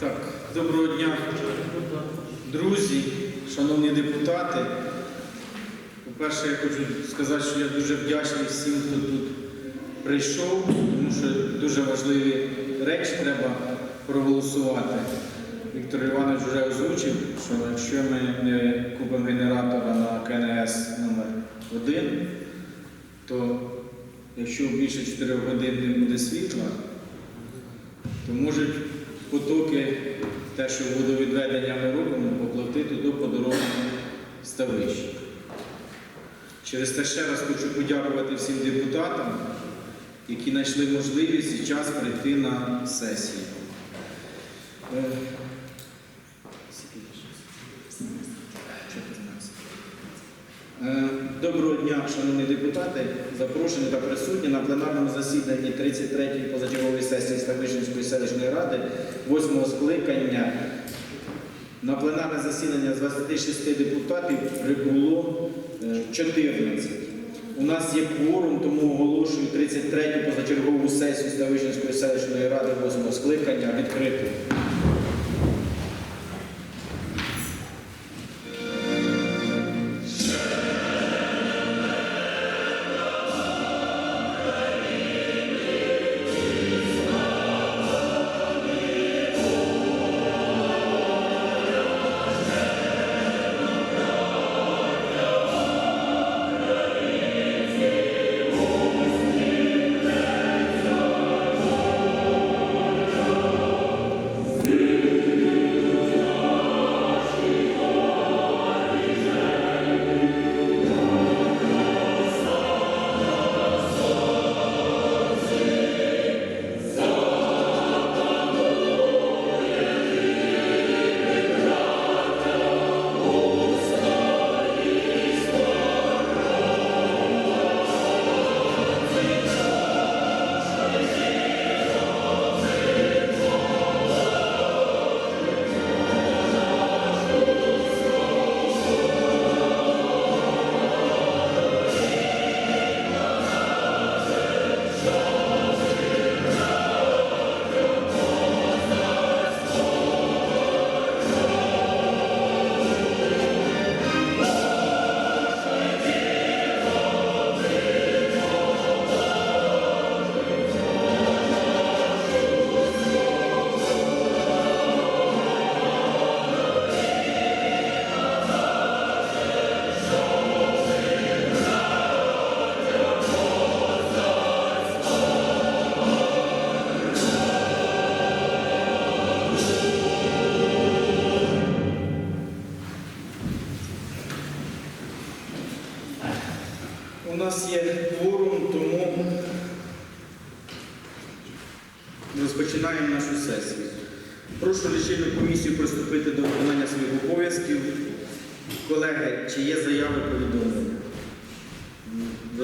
Так, доброго дня, друзі, шановні депутати. По-перше, я хочу сказати, що я дуже вдячний всім, хто тут прийшов, тому що дуже важливі речі треба проголосувати. Віктор Іванович вже озвучив, що якщо ми не купимо генератора на КНС номер 1 то якщо більше 4 годин не буде світла, то можуть потоки, те, що водовідведення ми робимо, поплати туди по дорогам ставищі. Через те ще раз хочу подякувати всім депутатам, які знайшли можливість і час прийти на сесію. Е, скільки ще? 14. Е, Доброго дня, шановні депутати, запрошені та присутні на пленарному засіданні 33-ї позачергової сесії Ставищенської селищної ради 8 скликання. На пленарне засідання з 26 депутатів прибуло е, 14. У нас є кворум, тому оголошую 33-ю позачергову сесію Ставищенської селищної ради 8 скликання відкритою.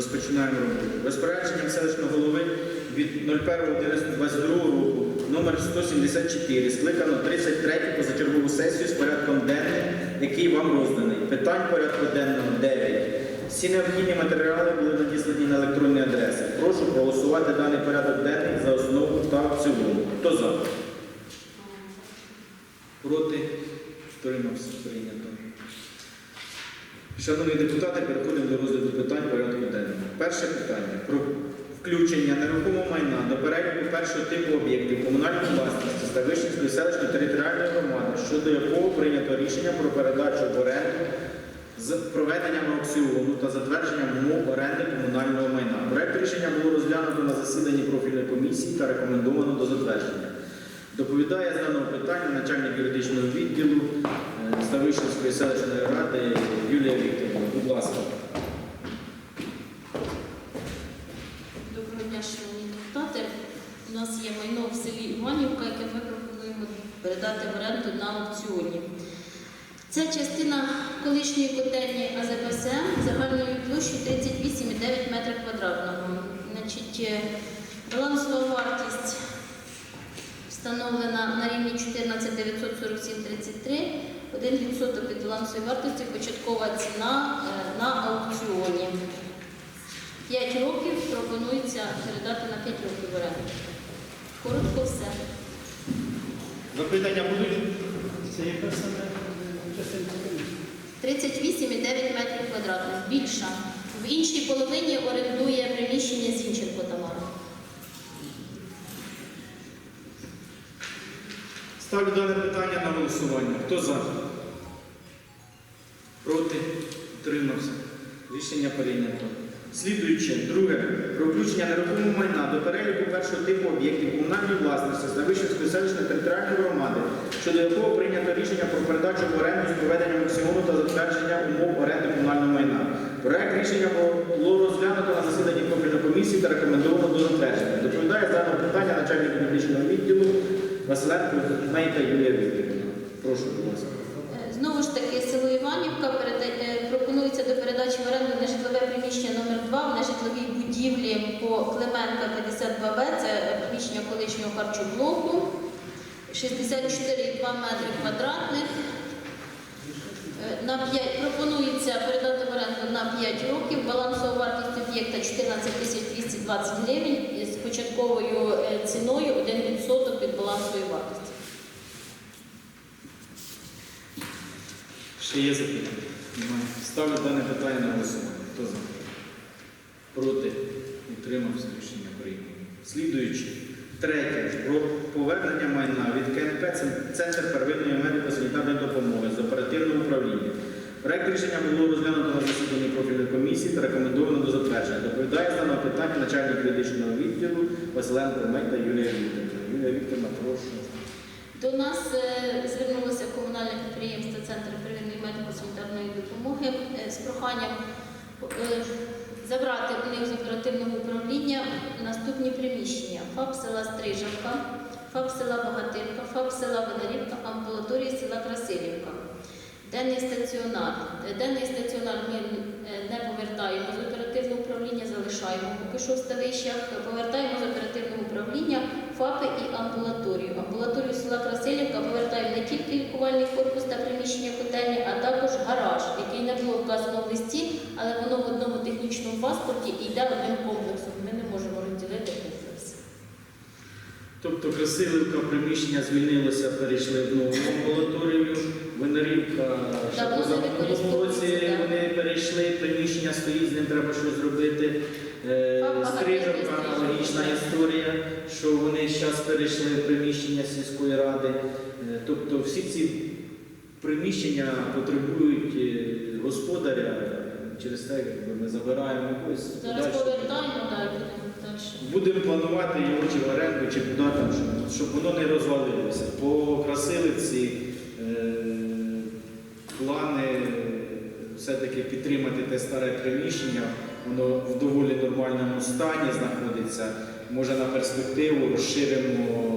Розпочинаємо роботу. Розпорядженням селищного голови від 01.11.22 року номер 174 скликано 33 позачергову сесію з порядком денним, який вам розданий. Питань порядку денного 9. Всі необхідні матеріали були надіслані на електронні адреси. Прошу проголосувати даний порядок денний за основу та в цілому. Хто за? Проти? Втримався. Прийнято. Шановні депутати, переходимо до розгляду питань порядку денного. Перше питання про включення нерухомого майна до переліку першого типу об'єктів комунальної власності Ставищенської селищної територіальної громади, щодо якого прийнято рішення про передачу в оренду з проведенням аукціону та затвердженням умов оренди комунального майна. Проект рішення було розглянуто на засіданні профільної комісії та рекомендовано до затвердження. Доповідає з даного питання начальник юридичного відділу е, Ставищенської селищної ради Юлія Вікторівна. Будь ласка. Доброго дня, шановні депутати. У нас є майно в селі Іванівка, яке ми пропонуємо передати в оренду на аукціоні. Це частина колишньої котельні АЗПСМ загальною площею 38,9 метрів квадратного. Значить, е, балансова вартість встановлена на рівні 14 947,33, 1% від балансової вартості, початкова ціна е, на аукціоні. 5 років пропонується передати на 5 років оренду. Коротко все. Запитання будуть? Це яка саме частинка комісії? 38,9 метрів квадратних. Більша. В іншій половині орендує приміщення Зінченко Тамара. Ставлю дане питання на голосування. Хто за? Проти? Утримався. Рішення прийнято. Слідуюче, друге, про включення нерухомого майна до переліку першого типу об'єктів комунальної власності Ставищенської селищної територіальної громади, щодо якого прийнято рішення про передачу в оренду з проведенням аукціону та затвердження умов оренди комунального майна. Проект рішення було розглянуто на засіданні профільної комісії та рекомендовано до затвердження. Доповідає з даного питання начальник юридичного відділу Василенко Мейта Юлія Вікторівна. Прошу, будь ласка. Е, Знову ж таки, село Іванівка е, пропонується до передачі в оренду нежитлове приміщення номер 2 в нежитловій будівлі по Клименка 52Б, це приміщення колишнього харчоблоку, 64,2 метри квадратних. Е, На 5, пропонується передати в оренду на 5 років. Балансова вартість об'єкта 14 220 гривень початковою е, ціною 1% від балансової вартості. Ще є запитання? Ставлю дане питання на голосування. Хто за? Проти? Утримався рішення прийнято. Слідуючи. Третє. Про повернення майна від КНП Центр первинної медико-санітарної допомоги з оперативного управління. Проект рішення було розглянуто на засіданні профільної комісії та рекомендовано до затвердження. Доповідає з питання начальник юридичного відділу Василенко Мейта Юлія Вікторівна. Юлія Вікторівна, прошу. До нас е, звернулося комунальне підприємство Центр первинної медико-санітарної допомоги е, з проханням е, забрати у них з оперативного управління наступні приміщення: ФАП села Стрижавка, ФАП села Богатирка, ФАП села Венерівка, амбулаторія села Красилівка. Денний стаціонар. Е, Денний стаціонар ми е, не повертаємо з оперативного управління, залишаємо поки що в ставищах. Повертаємо з оперативного управління ФАПи і амбулаторію. Амбулаторію села Красилівка повертаємо не тільки лікувальний корпус та приміщення котельні, а також гараж, який не було вказано в листі, але воно в одному технічному паспорті і йде одним комплексом. Ми не можемо розділити комплекс. Тобто Красиливка приміщення звільнилося, перейшли в нову амбулаторію. Винарівка ще Давно поза минулому році вони перейшли, приміщення стоїть, з ним треба щось зробити. Е, Гатинський аналогічна історія, що вони зараз перейшли в приміщення сільської ради. Е, Тобто всі ці приміщення потребують е, господаря, через те якби ми забираємо ось. Зараз повертаємо, далі будемо планувати його чи в оренду, чи куди там, щоб, воно не розвалилося. По красивиці е, плани е, все-таки підтримати те старе приміщення, воно в доволі нормальному стані знаходиться. Може на перспективу розширимо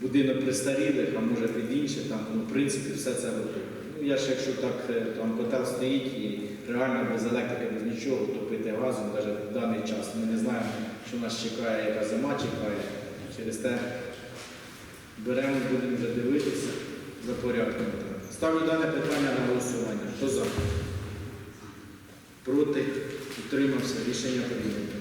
будинок престарілих, а може під інше, там, ну, в принципі, все це готове. Ну, я ж якщо так, е, там котел стоїть і реально без електрики, без нічого, топити газом навіть в даний час. Ми не знаємо, що нас чекає, яка зима чекає. Через те беремо, будемо вже дивитися за порядком. Ставлю дане питання на голосування. Хто за? Проти? Утримався. Рішення прийнято.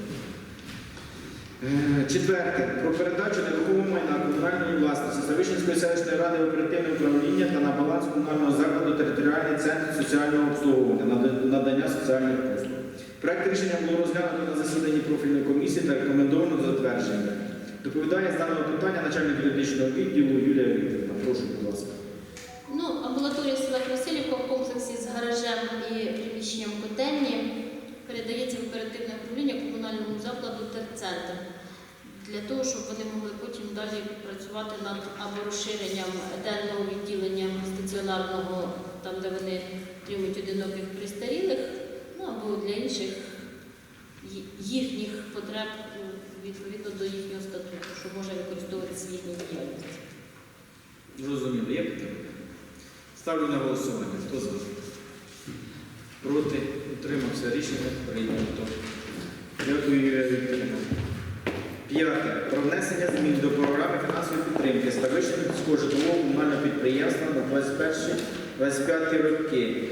Е, Четверте. Про передачу нерухомого майна комунальної власності Ставищенської селищної ради в оперативне управління та на баланс комунального закладу територіальний центр соціального обслуговування нада- надання соціальних послуг. Проект рішення було розглянуто на засіданні профільної комісії та рекомендовано до затвердження. Доповідає з даного питання начальник юридичного відділу Юлія Вікторівна. Прошу, будь ласка. Ну, амбулаторія села Красилівка в комплексі з гаражем і приміщенням котельні передається в оперативне управління комунальному закладу терцентр для того, щоб вони могли потім далі працювати над або розширенням денного відділення стаціонарного, там де вони отримують одиноких пристарілих, ну або для інших їхніх потреб відповідно до їхнього статуту, що може використовуватися їхній діяльності. Зрозуміло, є питання? Ставлю на голосування. Хто за? Проти? Утримався. Рішення прийнято. Дякую, Юрія Вікторівна. П'яте. Про внесення змін до програми фінансової підтримки Ставищенського житлового комунального підприємства на 21-25 роки.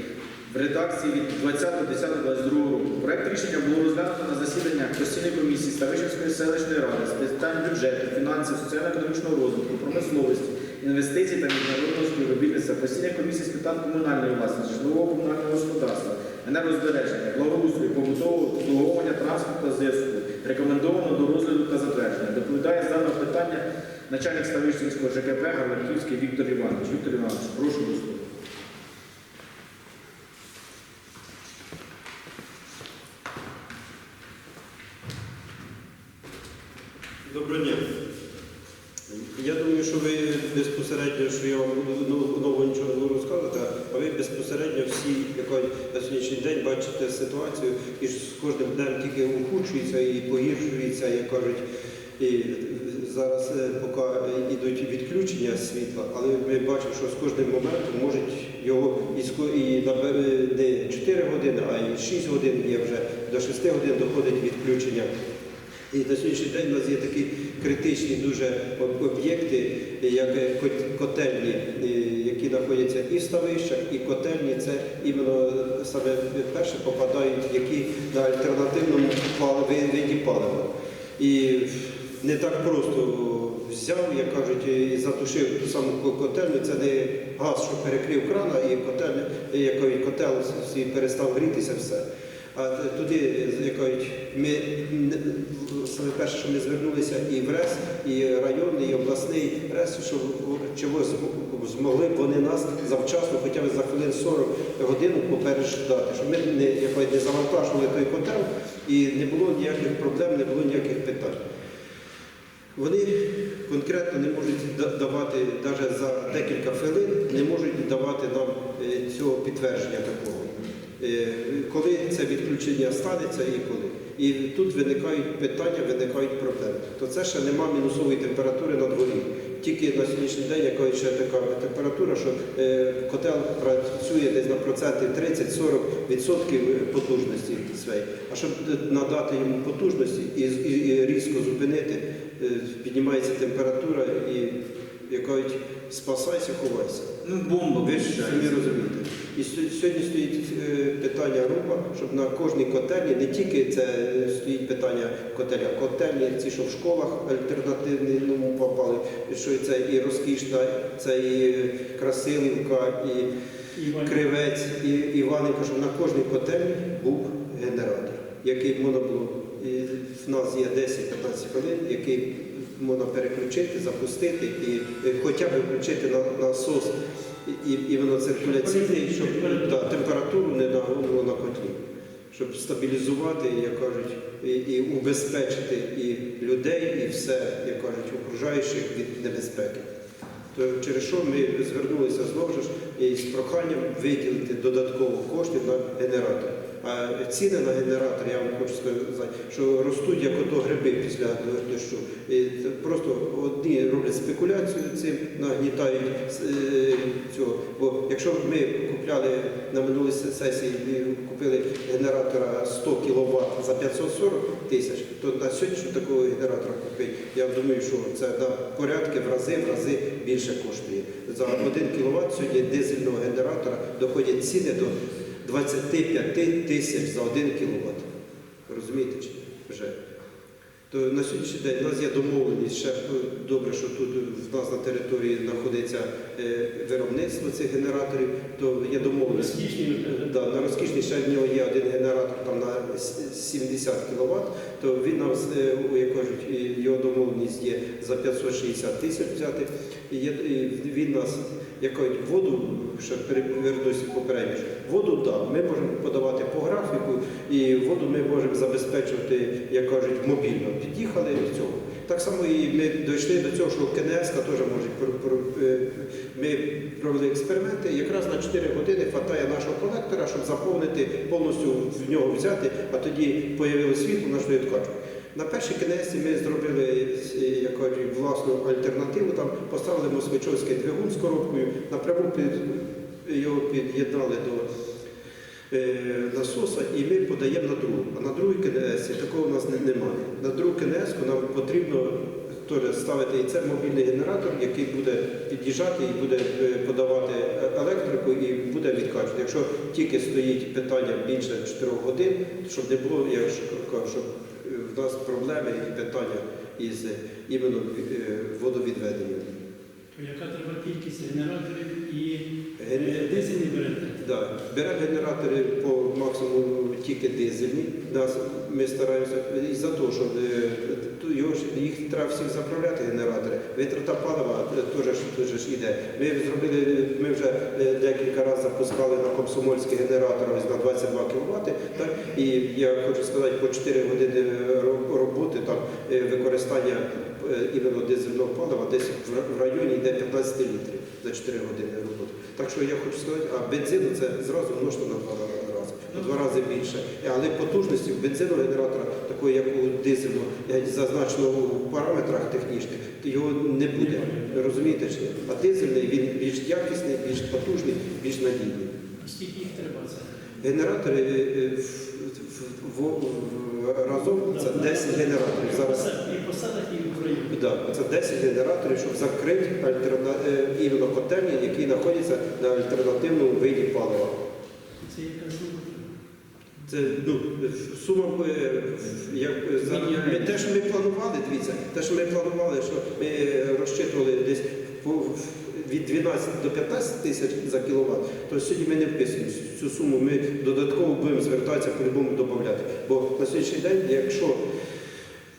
в редакції від 20.10.22 року. Проект рішення було розглянуто на засіданнях постійної комісії Ставищенської селищної ради з питань бюджету, фінансів, соціально-економічного розвитку, промисловості, інвестицій та міжнародного співробітництва, постійна комісії з питань комунальної власності, житлового комунального господарства, енергозбереження, благоустрою, побутового обслуговування транспорту зв'язку. Рекомендовано до розгляду та затвердження. Доповідає з даного питання начальник Ставищенського ЖКП Гаврилівський Віктор Іванович. Віктор Іванович, прошу до слова. Доброго дня. Я думаю, що ви безпосередньо, що я вам буду ну- нового нічого не буду розказувати, а ви безпосередньо всі, яка на сьогоднішній день бачите ситуацію, і ж з кожним днем тільки ухудшується і погіршується, як кажуть. І зараз е, поки йдуть відключення світла, але ми бачимо, що з кожним моментом можуть його і, ско- не 4 години, а й 6 годин, є вже до 6 годин доходить відключення. І на сьогоднішній день у нас є такі критичні дуже об'єкти, як е, котельні, е, які знаходяться і в ставищах, і котельні це іменно саме перше попадають, які на альтернативному виді палива. І не так просто взяв, як кажуть, і затушив ту саму ко- котельню. Це не газ, що перекрив крана, і котельня, і котел свій перестав грітися, все. А туди, як кажуть, ми саме перше, що ми звернулися і в РЕС, і районний, і обласний РЕС, що чого зм- змогли б вони нас завчасно, хоча б за хвилин 40 годин попереджати, щоб ми не, як кажуть, не завантажували той котел і не було ніяких проблем, не було ніяких питань. Вони конкретно не можуть давати, навіть за декілька хвилин, не можуть давати нам е, цього підтвердження такого. Е, Коли це відключення станеться і коли. І тут виникають питання, виникають проблеми. То це ще нема мінусової температури на дворі. Тільки на сьогоднішній день яка ще така температура, що е, котел працює десь на проценти 30-40 відсотків потужності своєї. А щоб надати йому потужності і, різко зупинити, піднімається температура і як кажуть, спасайся, ховайся. Ну, бомба, ви ж Самі розумієте. І сьогодні стоїть е, питання руба, щоб на кожній котельні, не тільки це е, стоїть питання котеля, а котельні, ці, що в школах альтернативному попали, що це і розкішна, це і Красилівка, і Кривець, і Іваненко, щоб на кожній котельні був генератор, який. І в нас є 10-15 хвилин, який можна переключити, запустити і е, хоча б включити на насос і, і іменно циркуляційний, щоб да, температуру не нагонило на котлі, щоб стабілізувати, як кажуть, і, і убезпечити і людей, і все, як кажуть, окружаючих від небезпеки. То через що ми звернулися знову ж із проханням виділити додатково коштів на генератор. А ціни на генератор, я вам хочу сказати, що ростуть як ото гриби після дощу. Просто одні роблять спекуляцію цим, нагнітають е, цього. Бо якщо ми купляли на минулій сесії, купили генератора 100 кВт за 540 тисяч, то на сьогоднішню такого генератора купити, я думаю, що це на порядки в рази, в рази більше коштує. За 1 кВт сьогодні дизельного генератора доходять ціни до 25 тисяч за 1 кВт. Розумієте чи вже? То на сьогоднішній день у нас є домовленість, ще е, добре, що тут в нас на території знаходиться е, виробництво цих генераторів, то є домовленість. Розкішні, Да, на розкішній ще в нього є один генератор там на с- 70 кВт, то він нам, е, у, як кажуть, його домовленість є за 560 тисяч взяти. І він нас, як кажуть, воду, ще перевернуся попередньо, воду да, ми можемо подавати по графіку, і воду ми можемо забезпечувати, як кажуть, мобільно. Під'їхали до цього. Так само і ми дійшли до цього, що КНС теж може е, ми провели експерименти, якраз на 4 години хватає нашого колектора, щоб заповнити, повністю в нього взяти, а тоді з'явилося світло на відкачку. На першій кінеці ми зробили як кажуть, власну альтернативу, там поставили москвичовський двигун з коробкою, напряму під, його під'єднали до е, насоса і ми подаємо на другу. А на другій КНС такого у нас не- немає. На другу КНС нам потрібно теж ставити і це мобільний генератор, який буде під'їжджати і буде е, подавати електрику і буде відкачувати. Якщо тільки стоїть питання більше 4 годин, щоб не було, я кажу, в нас проблеми і питання із е, іменно е, водовідведенням. То яка треба кількість генераторів і Ген- дизельні берете? Да. Беремо генератори по максимуму тільки дизельні. Нас, ми стараємося і за те, що е, його їх треба всіх заправляти, генератори. Витрата палива е, теж, теж йде. Ми зробили, ми вже е, декілька разів запускали на комсомольські генератори на 22 кВт. Так? І я хочу сказати, по 4 години роботи там використання іменно дизельного палива десь в районі йде 15 літрів за 4 години роботи. Так що я хочу сказати, а бензину це зразу множити на два рази, на два рази більше. Але потужності бензинового генератора, такої як у дизельного, зазначено у параметрах технічних, його не буде. Розумієте чи ні? А дизельний він більш якісний, більш потужний, більш надійний. Скільки їх треба це? Генератори е, е, в- в- разом це 10 генераторів. Зараз І посадок, і в районі. Да, це 10 генераторів, щоб закрити альтерна... е, іменно котельні, які знаходяться на альтернативному виді палива. Це яка сума? Це ну, сума, е, як е, за- ми, те, що ми планували, дивіться, те, що ми планували, що ми е, розчитували десь по, від 12 до 15 тисяч за кіловат, то сьогодні ми не вписуємо цю суму. Ми додатково будемо звертатися по-любому додати. Бо на сьогоднішній день, якщо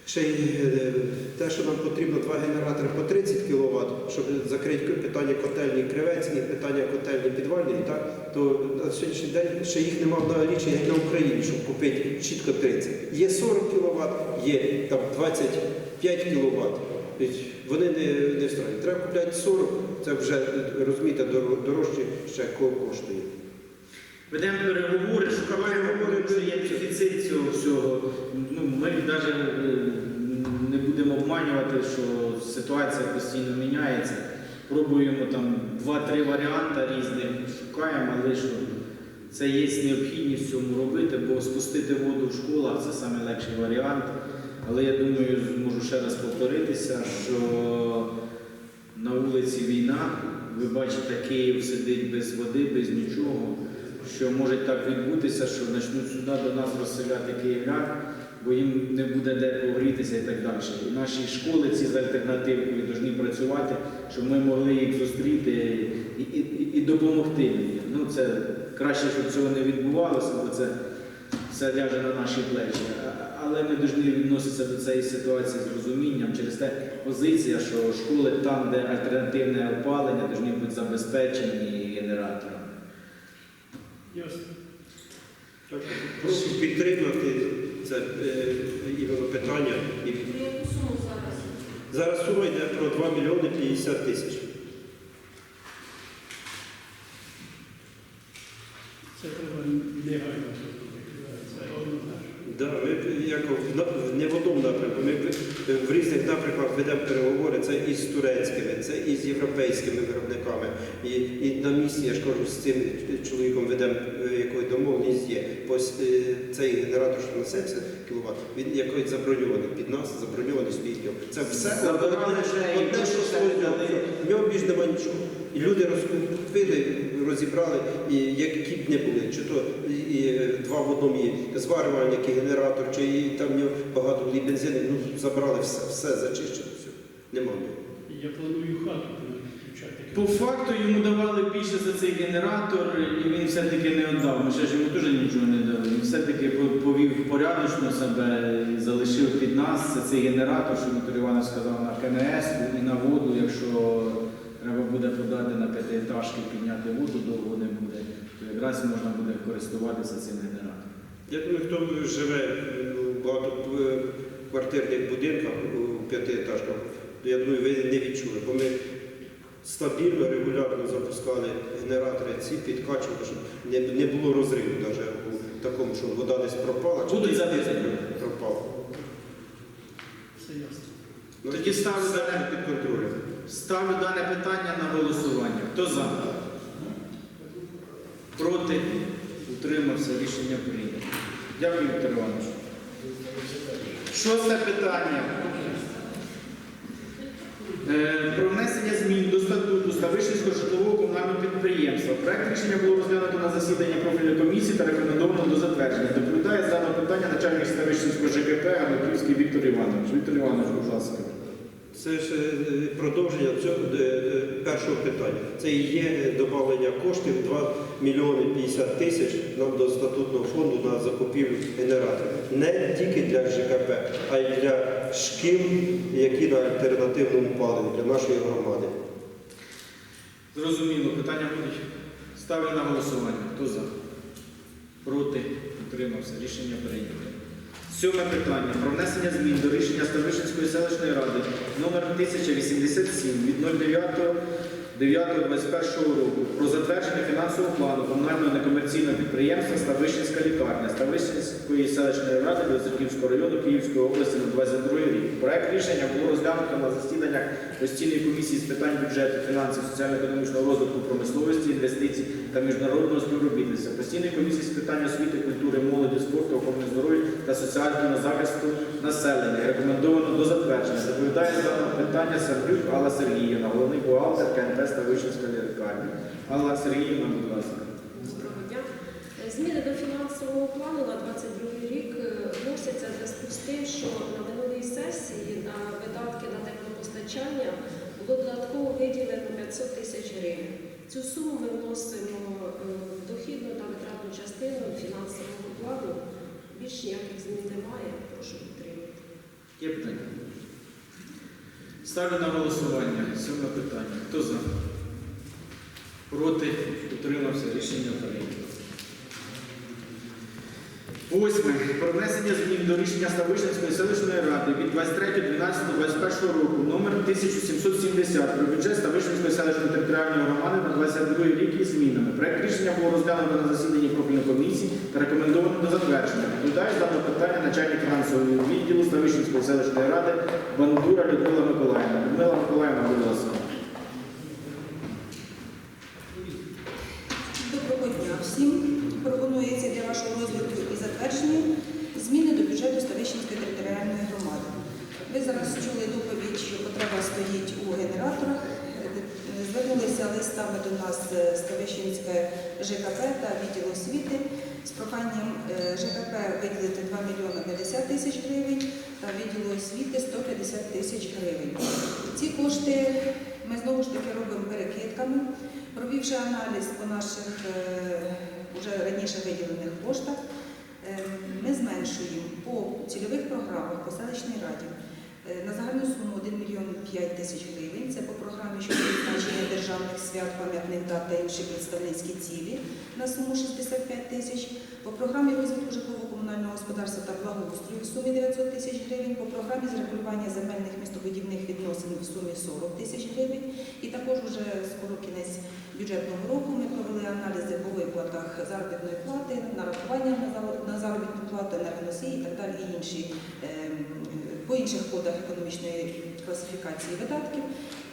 ще й е, те, що нам потрібно два генератори по 30 кВт, щоб закрити питання котельні Кривецькій, питання котельні підвальні, так, то на сьогоднішній день ще їх немає в налічі як на Україні, щоб купити чітко 30. Є 40 кВт, є там 25 кВт. Вони не, не встрають. Треба купляти 40, це вже розумієте, дорожче ще коштує. Ведемо переговори, шукаємо, що є дефіцит цього всього. Ну, ми навіть не будемо обманювати, що ситуація постійно міняється. Пробуємо там два-три варіанти різних, шукаємо, але що це є необхідність в цьому робити, бо спустити воду в школах це найлегший варіант. Але я думаю, можу ще раз повторитися, що на вулиці війна, ви бачите, Київ сидить без води, без нічого. Що може так відбутися, що почнуть сюди до нас розселяти київлян, бо їм не буде де погрітися і так далі. І наші школи ці з альтернативкою повинні працювати, щоб ми могли їх зустріти і, і, і- і допомогти їм. Ну це краще, щоб цього не відбувалося, бо це все ляже на наші плечі. Але ми повинні відноситися до цієї ситуації з розумінням. Через те позиція, що школи там, де альтернативне опалення, повинні бути забезпечені генераторами. Ясно. Так, прошу підтримати це е, питання. Зараз? зараз сума йде про 2 мільйони 50 тисяч. Це треба негайно зробити. Це однозначно. Да, ми як в на- не в одному напрямку. Ми в- різних напрямках ведемо переговори. Це і з турецькими, це і з європейськими виробниками. І, і на місці, я ж кажу, з цим чоловіком ведемо е, якої домовленість є. Ось е, цей генератор, що 70 кВт, він якось заброньований під нас, заброньований стоїть. Це все Забирали одне, і що своє. дали. В нього більш нема нічого. І люди розкупили, розібрали, і які б не були, чи то і, і два в одному є зварювальник, і генератор, чи і там в нього багато було і бензину, ну забрали все, все зачищено, все. Нема в нього. Я планую хату. По факту йому давали більше за цей генератор, і він все-таки не віддав. Ми ще ж йому теж нічого не дали. Він все-таки повів порядочно себе залишив під нас. Це цей генератор, що Віктор Іванович сказав на КНС і на воду, якщо треба буде подати на п'ятиетажки, підняти воду, довго не буде, то якраз можна буде користуватися цим генератором. Я думаю, хто живе е, у багатоквартирних будинках у п'ятиетажках, то я думаю, ви не відчули, бо ми стабільно, регулярно запускали генератори ці, підкачували, щоб не, не було розриву навіть у такому, що вода десь пропала, чи Будуть десь запитання? пропала. Все ясно. Ну, Тоді ставлю все дане- під контролем. Ставлю дане питання на голосування. Хто за? Проти? Утримався. Рішення прийнято. Дякую, Віктор Іванович. Шосте питання. Е, Про статуту житлового комунального підприємства. Проект рішення було розглянуто на засіданні профільної комісії та рекомендовано до затвердження. Доповідає з даного питання начальник Ставищенського ЖКП Ганаківський Віктор Іванович. Віктор Іванович, будь ласка. Це ж е, продовження цього е, першого питання. Це і є додавання коштів 2 мільйони 50 тисяч нам до статутного фонду на закупівлю генераторів. Не тільки для ЖКП, а й для шкіл, які на альтернативному паливі для нашої громади. Зрозуміло, питання будуть. Ставлю на голосування. Хто за? Проти? Утримався. Рішення прийнято. Сьоме питання про внесення змін до рішення Ставищенської селищної ради номер 1087 від 09.09.21 року про затвердження фінансового плану комунального некомерційного підприємства Ставищенська лікарня Ставищенської селищної ради Білоцерківського району Київської області на 22 рік. Проект рішення було розглянуто на засіданнях постійної комісії з питань бюджету, фінансів, соціально-економічного розвитку, промисловості, інвестицій та міжнародного співробітництва, постійної комісії з питань освіти, культури, молоді, спорту, охорони здоров'я та соціального захисту населення. Рекомендовано до затвердження. Доповідає з даного питання Сердюк Алла Сергіївна, головний бухгалтер КНП Ставищенська лікарня. Алла Сергіївна, будь ласка. Доброго дня. Зміни до фінансового плану на 22 рік е, вносяться в зв'язку з тим, що на минулій сесії на видатки на теплопостачання було додатково виділено 500 тисяч гривень. Цю суму ми вносимо е, в дохідну та витратну частину фінансового плану. Більш ніяких змін немає. Прошу підтримати. Є питання? Ставлю на голосування. Сьоме питання. Хто за? Проти? Утримався. Рішення прийнято. Восьме. Про внесення змін до рішення Ставищенської селищної ради від 23.12.21 року номер 1770 про бюджет Ставищенської селищної територіальної громади на 22 рік із змінами. Проект рішення було розглянуто на засіданні профільної комісії та рекомендовано до затвердження. Доповідає з питання начальник фінансового відділу Ставищенської селищної ради Бандура Людмила Миколаївна. Людмила Миколаївна, будь ласка. Доброго дня всім. Пропонується для вашого розгляду і затвердження зміни до бюджету Ставищенської територіальної громади. Ви зараз чули доповідь, що потреба стоїть у генераторах. Звернулися листами до нас е, Ставищенське ЖКП та відділ освіти з проханням е, ЖКП виділити 2 мільйони 50 тисяч гривень та відділу освіти 150 тисяч гривень. Ці кошти ми знову ж таки робимо перекидками. Провівши аналіз по наших е, вже раніше виділених коштах, е, ми зменшуємо по цільових програмах по селищній раді е, на загальну суму 1 мільйон 5 тисяч гривень. Це по програмі відзначення державних свят, пам'ятних дат та інші представницькі цілі на суму 65 тисяч. По програмі розвитку житлово-комунального господарства та благоустрою в сумі 900 тисяч гривень, по програмі з регулювання земельних містобудівних відносин в сумі 40 тисяч гривень. І також уже скоро кінець бюджетного року ми провели аналізи по виплатах заробітної плати, нарахування на заробітну плату, енергоносії і так далі, і інші ем, по інших кодах економічної класифікації видатків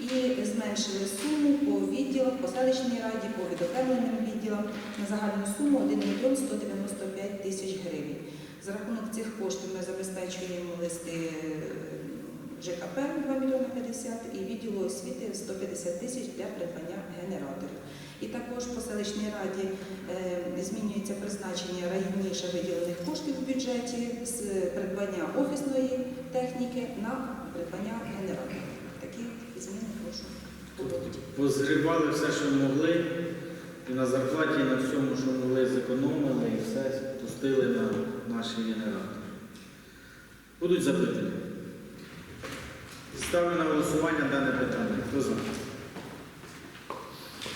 і зменшили суму по відділах, по селищній раді, по відокремленим відділам на загальну суму 1 мільйон 195 тисяч гривень. За рахунок цих коштів ми забезпечуємо листи е, ЖКП 2 мільйони 50 і відділу освіти 150 тисяч для придбання генераторів. І також по селищній раді е, змінюється призначення раніше виділених коштів в бюджеті з придбання офісної техніки на придбання генераторів. Такі зміни прошу. Позгрібали все, що могли, і на зарплаті, і на всьому, що могли, зекономили, і все пустили на наші генератори. Будуть запитання? Ставлю на голосування дане питання. Хто за?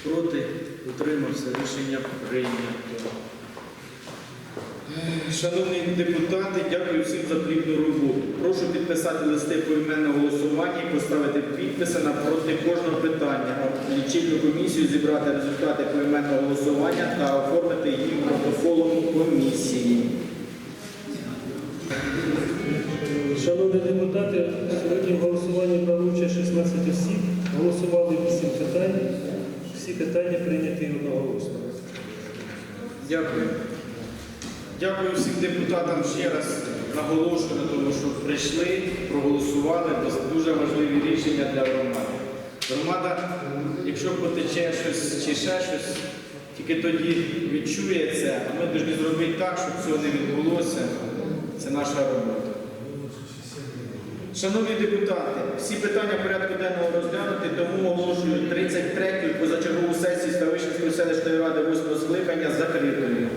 Проти? Утримався. Рішення прийнято. Шановні депутати, дякую всім за плідну роботу. Прошу підписати листи поіменного голосування і поставити підписи напроти кожного питання. Лічильну комісію зібрати результати поіменного голосування та оформити їх протоколом комісії. Шановні депутати, сьогодні в голосуванні брали участь 16 осіб, голосували 8 питань. Всі питання прийняті одноголосно. Дякую. Дякую всім депутатам ще раз наголошую на тому, що прийшли, проголосували Це дуже важливі рішення для громади. Громада, якщо потече щось чи ще щось, тільки тоді відчує це, а ми повинні зробити так, щоб цього не відбулося. Це наша робота. Шановні депутати, всі питання порядку денного розглянути, тому оголошую 33-ю позачергову сесію Ставищенської селищної ради 8 скликання закритою.